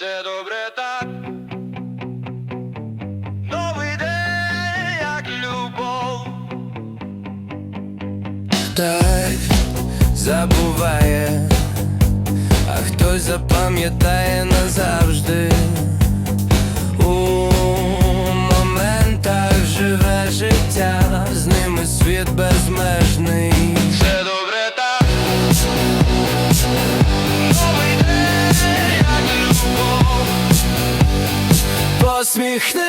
Все добре так. Новий день, як любов. Хтось забуває, а хтось запам'ятає назавжди. У Посміхнись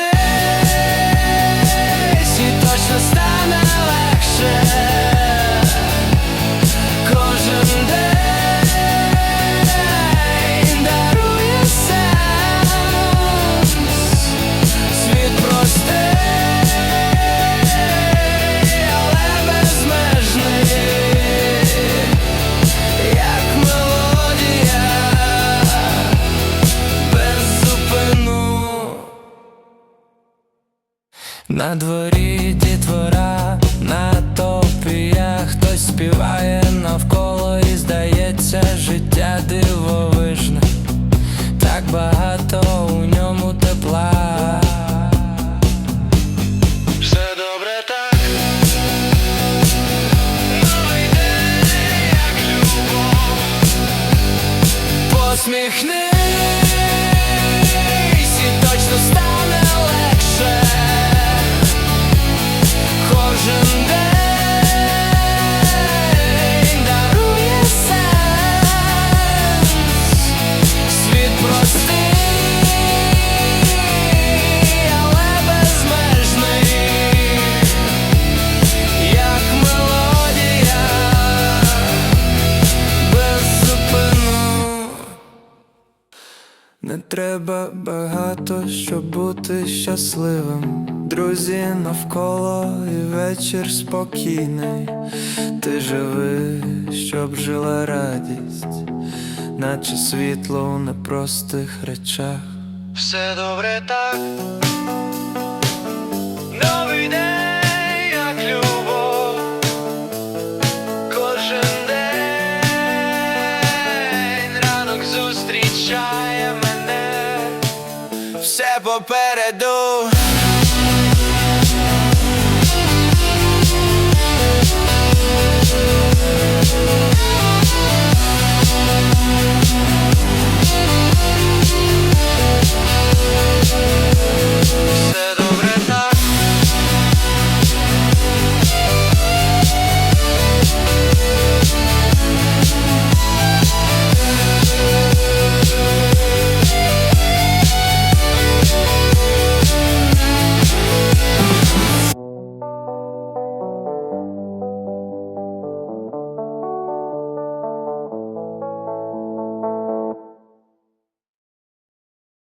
і точно стане На дворі дітвора, на топіях хтось співає навколо і здається, життя дивовижне, так багато у ньому тепла. Все Не треба багато, щоб бути щасливим. Друзі навколо і вечір спокійний. Ти живи, щоб жила радість, наче світло у непростих речах. Все добре так. Новий день, nuovo do